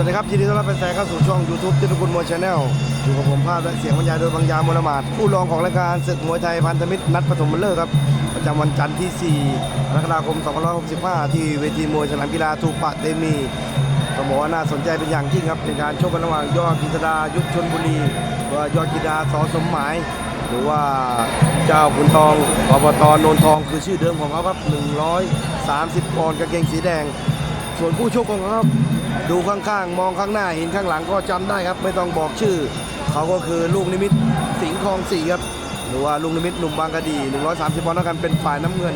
วัสดีครับ ยินดีต้อนรับแฟนๆเข้าสู่ช่อง YouTube ที่ทุกคนมวยชาแนลอยู่กับผมภาพและเสียงบรรยายโดยบางยามลมาดผู้รองของรายการศึกมวยไทยพันธมิตรนัดปฐมฤกษ์ครับ ประจำวันจันทร์ที่ 4 กรกฎาคม 2565 ที่เวทีมวยสนามกีฬาทูปะเตมีต้องบอกว่าน่าสนใจเป็นอย่างยิ่งครับเป็นการชกกันระหว่างยอดกิษดายุทธชนบุรีว่ายอดกิษดาสอสมหมาย หรือว่าเจ้าขุนทองอบตโนนทองคือชื่อเดิมของเขาครับ 130ปอนด์กางเกงสีแดง ส่วนผู้ชกของเขาครับ ดูข้างๆ มองข้างหน้าเห็นข้างหลังก็จำได้ครับ ไม่ต้องบอกชื่อ เขาก็คือลูกนิมิตสิงห์ทองสี่ครับ หรือว่าลูกนิมิตหนุ่มบางกะดี 130ปอนด์เท่ากันเป็นฝ่ายน้ำเงิน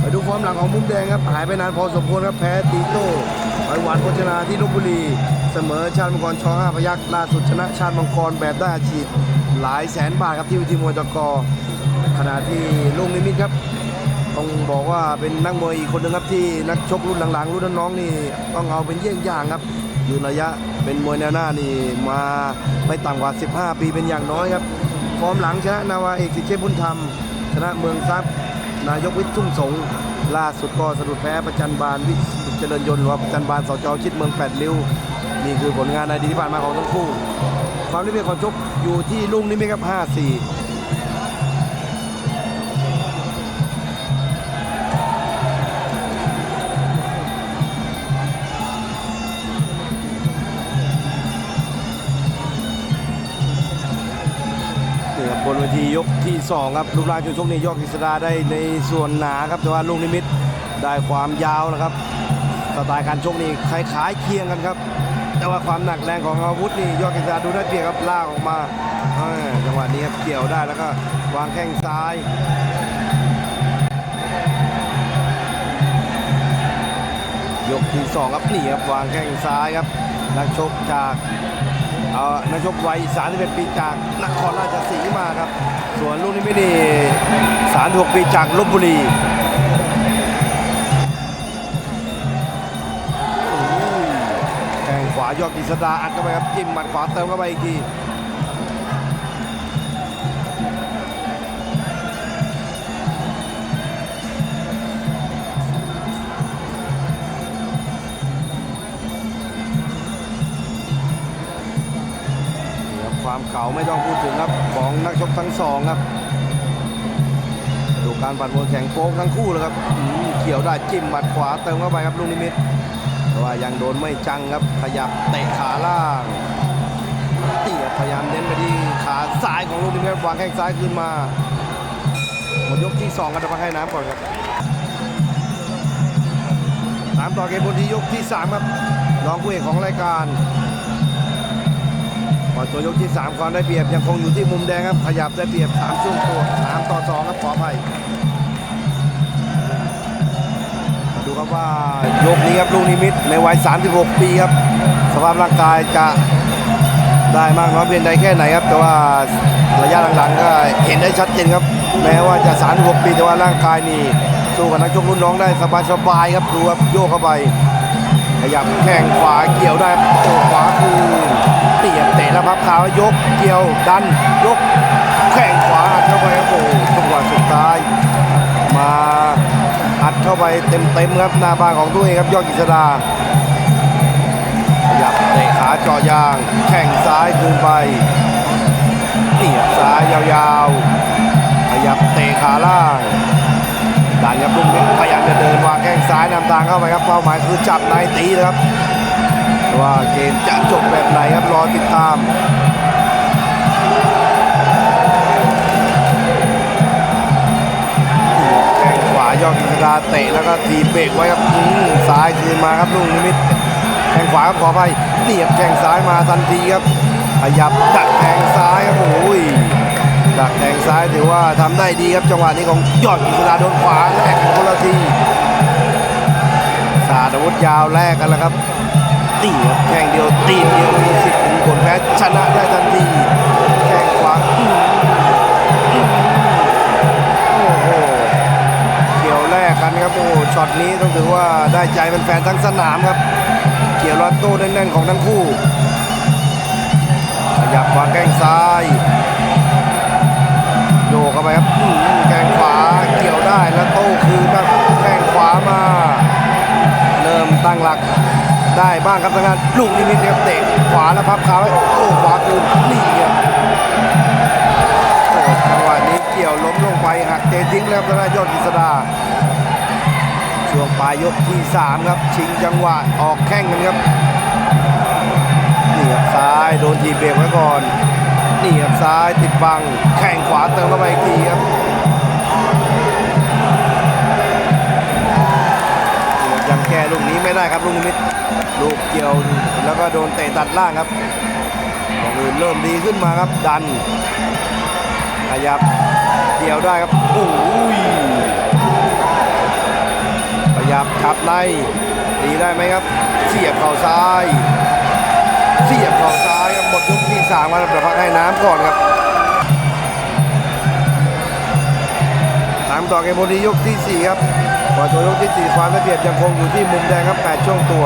ไปดูฟอร์มหลังของมุมแดงครับหายไปนานพอสมควรครับแพ้ตีโต้ไปหวานโภชนาที่ลบบุรี เสมอชาติมังกรชอห้าพยักล่าสุดชนะชาติมังกรแบบได้อาชีพหลายแสนบาทครับที่วิธีมวยตกขณะที่ลูกนิมิตครับ ต้องบอกว่าเป็นนักมวยอีกคนหนึงครับที่นักชกรุ่นหลังๆรุ่นน้องๆนี่ต้องเอาเป็นเยี่ยงอย่างครับ อยู่ระยะเป็นมวยแนวหน้านี่มาไม่ต่ำกว่า 15 ปีเป็นอย่างน้อยครับฟอร์มหลังชนะนาวาเอกสิทธิ์เชฟบุญธรรม ชนะเมืองทรัพย์ นายกวิทย์ทุ่งสงล่าสุดก็สะดุดแพ้ประจันบานวิสุทธิ์เจริญยนต์หรือว่าประจันบานสจชิดเมืองแปดริ้วนี่คือผลงานในดีที่ผ่านมาของทั้งคู่ ความนิเมตของชกอยู่ที่ลุงนิมิตครับ 5-4 ยกที่2ครับลูกร่างจุดชกนี่ยกกิษดาได้ในส่วนหนาครับแต่ว่าลูกนิมิตได้ความยาวนะครับสไตล์การชกนี่คล้ายๆเคียงกันครับ แต่ว่าความหนักแรงของอาวุธนี่ยอดกิษดาดูได้เปรียบครับลากออกมาจังหวะนี้ครับเกี่ยวได้แล้วก็วางแข้งซ้ายยกที่2ครับนี่ครับวางแข้งซ้ายครับนักชกจาก นักชกวัย 31 ปีจากนครราชสีมาครับ ส่วนลูกนี้ไม่ดี 36 ปีจากลบบุรีแข้งขวายอดกิษดาอัดเข้าไปครับจิ้มหมัดขวาเติมเข้าไปอีกที ก่าไม่ต้องพูดถึงครับของนักชกทั้งสองครับดูการปัดมวยแข่งโป๊กทั้งคู่เลยครับเขียวได้จิ้มหมัดขวาเติมเข้าไปครับลูกนิมิตแต่ว่ายังโดนไม่จังครับขยับเตะขาล่างเตียพยายามเน้นไปที่ขาซ้ายของลูกนิมิตวางแข้งซ้ายขึ้นมาหมดยกที่สองกันจะมาให้น้ำก่อนครับตามต่อเกมบนที่ยกที่สามครับรองผู้เอกของรายการ อตัวยกที่ 3 ความได้เปรียบยังคงอยู่ที่มุมแดงครับ ขยับได้เปรียบ3ช่วงตัว3ต่อ2ครับขออภัยมาดูครับว่ายกนี้ครับลูกนิมิตในวัย 36 ปีครับ สภาพร่างกายจะได้มากน้อยเพียงใดแค่ไหนครับ แต่ว่าระยะหลังๆก็เห็นได้ชัดเจนครับ แม้ว่าจะ 36 ปีแต่ว่าร่างกายนี่สู้กับนักชกรุ่นน้องได้สบายๆครับดูครับโยกเข้าไปขยับแข้งขวาเกี่ยวได้โอ้ขวาคืนเตียบเตะ แล้วพับขายกเกี่ยวดัน ยกแข้งขวาอัดเข้าไปครับโอ้จังหวะสุดท้าย มาอัดเข้าไปเต็มๆครับหน้าบ้านของตัวเองครับยอดกิษดาขยับเตะขาเจาะยาง แข้งซ้ายคืนไปเตียบซ้ายยาวๆ ขยับเตะขาล่างดันครับลุงนิดพยายามจะเดินวางแข้งซ้ายนำทางเข้าไปครับเป้าหมายคือจับในตีนะครับ ว่าเกมจะจบแบบไหนครับรอติดตามแข้งขวายอดกิษดาเตะแล้วก็ทีบเบรกไว้ครับซ้ายคืนมาครับลุงนิมิตแข้งขวาครับขอไปเตียบแข้งซ้ายมาทันทีครับขยับดักแข้งซ้ายครับโอ้ยดักแทงซ้ายถือว่าทำได้ดีครับจังหวะนี้ของยอดกิษดาโดนขวาแลกกันคนละทีสาดอาวุธยาวแลกกันแล้วครับ ตีครับแข่งเดียวตีเดียวมีสิทธิ์ถึงผลแพ้ชนะได้ทันทีแข่งขวาโอ้โหเกี่ยวแลกกันครับโอ้ช็อตนี้ต้องถือว่าได้ใจแฟนๆทั้งสนามครับ เกี่ยวรัดโต้แน่นๆของทั้งคู่ขยับวางแข้งซ้ายโยกเข้าไปครับแข้งขวาเกี่ยวได้แล้วโต้คืนครับแข้งขวามา เริ่มตั้งหลัก ได้บ้างครับทางด้านลูกนิมิตครับเตะขวาแล้วพับขาไว้โอ้ขวาคืนนี่ครับจังหวะนี้เกี่ยวล้มลงไปหักเตะทิ้งแล้วครับทางด้านยอดกฤษดาช่วงปลายยกที่ 3 ครับชิงจังหวะออกแข้งกันครับนี่ครับซ้ายโดนทีบเบรกไว้ก่อนนี่ครับซ้ายติดบังแข้งขวาเติมเข้าไปอีกทีครับ ได้ครับลูกนิมิตลูกเกี่ยวแล้วก็โดนเตะตัดล่างครับของอื่นเริ่มดีขึ้นมาครับดันขยับเกี่ยวได้ครับโอ้ยขยับขับในดีได้ไหมครับ เสียบเข่าซ้าย เสียบเข่าซ้ายครับหมดยกที่สามครับเดี๋ยวพักให้น้ำก่อนครับามต่อเกมบนนี้ยกที่สี่ครับก่อนตัวยกที่สี่ความได้เปรียบยังคงอยู่ที่มุมแดงครับแปดช่วงตัว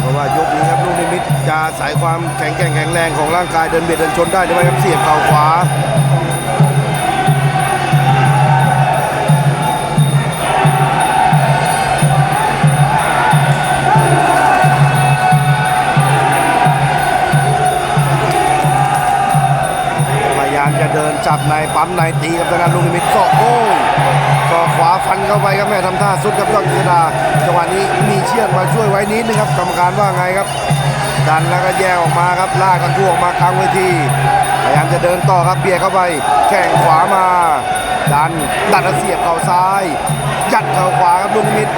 เพราะว่ายกนี้ครับลูกนิมิตจะสายความแข็งแกร่งแข็งแรงของร่างกายเดินเบียดเดินชนได้หรือไม่ครับเสียบเข่าขวา เดินจับในปั๊มในตีกับทางด้านลูกนิมิตศอกโอ้ยศอกขวาฟันเข้าไปครับแม่ทำท่าสุดครับยอดกฤษดาจังหวะนี้มีเชือกมาช่วยไว้นิดนึงครับกรรมการว่าไงครับดันแล้วก็แยกออกมาครับลากกันทั่วออกมากลางเวทีพยายามจะเดินต่อครับเบียดเข้าไป แข่งขวามา ดันดันแล้วเสียบเข่าซ้าย ยัดเข่าขวาครับลูกนิมิต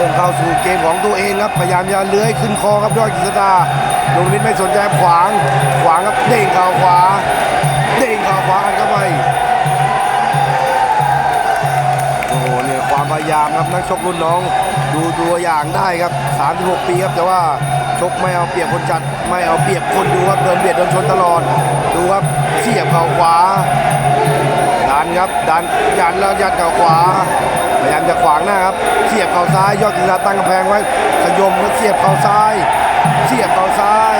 ริ่มเข้าสู่เกมของตัวเองครับพยายามจะเลื้อยขึ้นคอครับยอดกฤษดาลงมิตรไม่สนใจขวางขวางครับเด้งเข่าขวา เด้งเข่าขวาอันเข้าไปโอ้โหเนี่ยความพยายามครับนักชกรุ่นน้อง ดูตัวอย่างได้ครับ 36 ปีครับแต่ว่าชกไม่เอาเปรียบคนจัดไม่เอาเปรียบคนดูครับเดินเบียดเดินชนตลอดดูครับเสียบเข่าขวาดันครับดันยันแล้วยัดเข่าขวา พยายามจะขวางหน้าครับ เสียบเข่าซ้าย ยอดกีฬาตั้งกำแพงไว้ขยมแล้วเสียบเข่าซ้าย เสียบเข่าซ้าย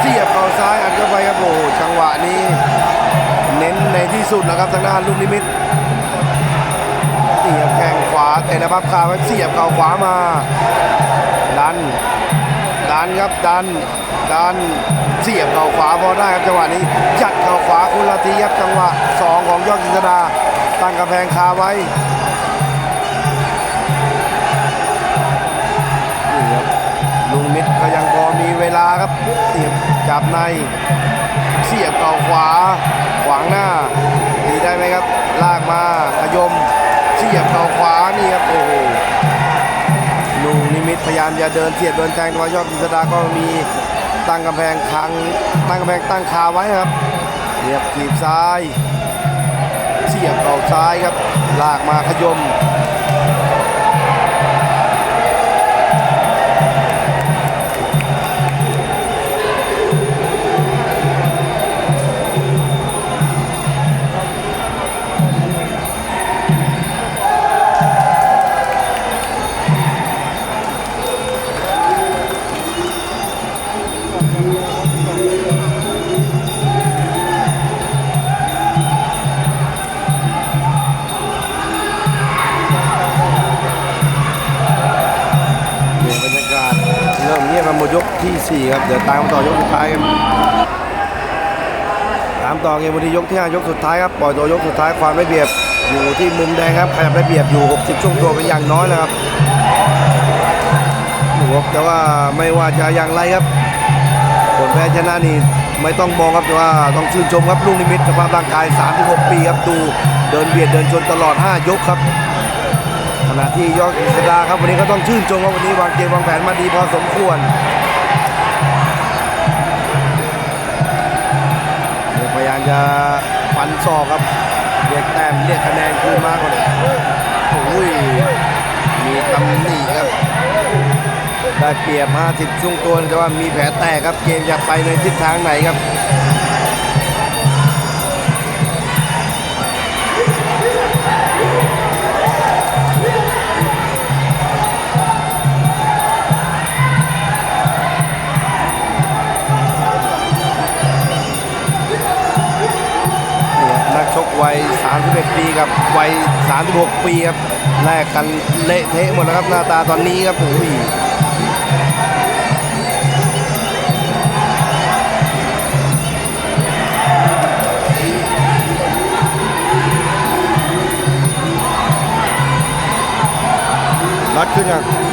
เสียบเข่าซ้ายอันเข้าไปครับโอ้จังหวะนี้ เน้นในที่สุดแล้วครับทางด้านลูกนิมิตเสียบแข้งขวาเตะนะพับขาไว้เสียบเข่าขวามา ดัน ดันครับดัน ดันเสียบเข่าขวาพอได้ครับจังหวะนี้ยัดเข่าขวาคุณละทีครับจังหวะสองของยอดกิษดาตั้งกำแพงคาไว้ ลุงมิตรก็ยังพอมีเวลาครับเสียบจับใน เสียบเข่าขวา ขวางหน้าดีได้ไหมครับ ลากมาขยม เสียบเข่าขวานี่ครับโอ้โหลุงนิมิตพยายามจะเดินเสียบเดินแทงแตัวยอดกิษดาก็มีตั้งกำแพงคังตั้งกำแพงตั้งคาไว้ครับเรียบถีบซ้าย เสียบเข่าซ้ายครับ ลากมาขยม ครับ เดี๋ยวตามต่อยกสุดท้ายครับตามต่อเกมวันที่ยกที่5ยกสุดท้ายครับ ปล่อยตัวยกสุดท้ายความได้เปรียบอยู่ที่มุมแดงครับขยับได้เปรียบอยู่ 60 ช่วงตัวเป็นอย่างน้อยแล้วครับดูครับแต่ว่าไม่ว่าจะอย่างไรครับ ผลแพ้ชนะนี่ไม่ต้องมองครับแต่ว่าต้องชื่นชมครับลูกนิมิตสภาพร่างกาย 36 ปีครับดูเดินเบียดเดินชนตลอด 5 ยกครับขณะที่ยอดกฤษดาครับวันนี้ก็ต้องชื่นชมครับวันนี้วางเกมวางแผนมาดีพอสมควรางจะฟันศอกครับเรียกแต้มเรียกคะแนนคืนมาก่านโอ้ยมีตำหนิครับได้เปรียบ50ช่วงตัวแต่ว่ามีแผลแตกครับเกมจะไปในทิศทางไหนครับ 36 ปีครับแลกกันเละเทะหมดแล้วครับหน้าตาตอนนี้ครับโอ้ยรัดขึ้นยัง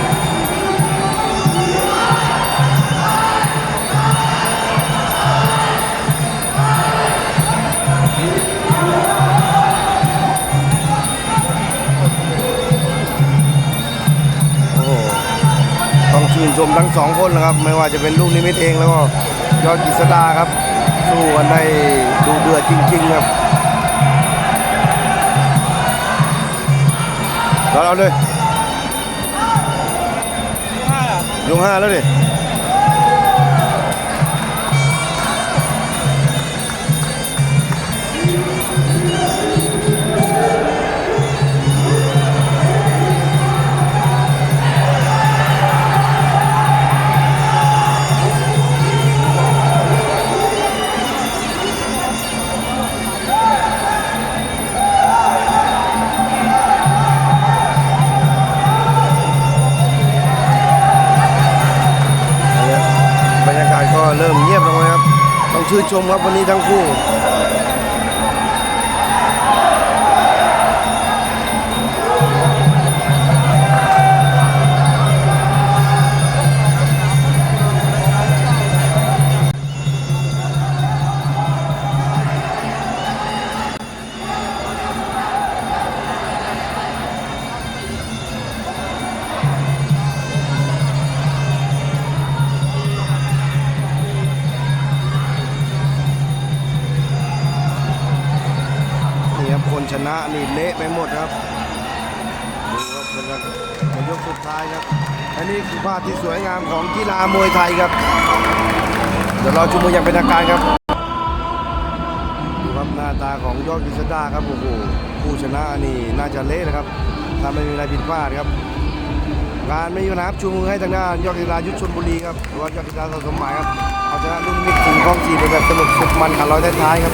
ชมทั้งสองคนนะครับ ไม่ว่าจะเป็นลูกนิมิตเองแล้วก็ยอดกิษดาครับ สู้กันได้ดูเดือดจริง ๆ ครับเราเอาเลยยงห้าแล้วดิ ชื่นชมครับวันนี้ทั้งคู่ นะนี่เละไปหมดครับดูครับเป็นครับในยกสุดท้ายครับอันนี้คือภาพที่สวยงามของกีฬามวยไทยครับ เดี๋ยวรอชมมืออย่างเป็นทางการครับดูครับหน้าตาของยอดกฤษดาครับโอ้โหผู้ชนะนี่น่าจะเละนะครับถ้าไม่มีอะไรผิดพลาดครับงานไม่มีปัญหาครับชูมือให้ทางด้านยอดกฤษดายุทธชนบุรีครับหรือว่ายอดกฤษดาสะสมหมายครับเอาชนะรุ่นมิตรสิงกองสี่ไปแบบสนุกสุดมันขาดร้อยท้ายๆครับ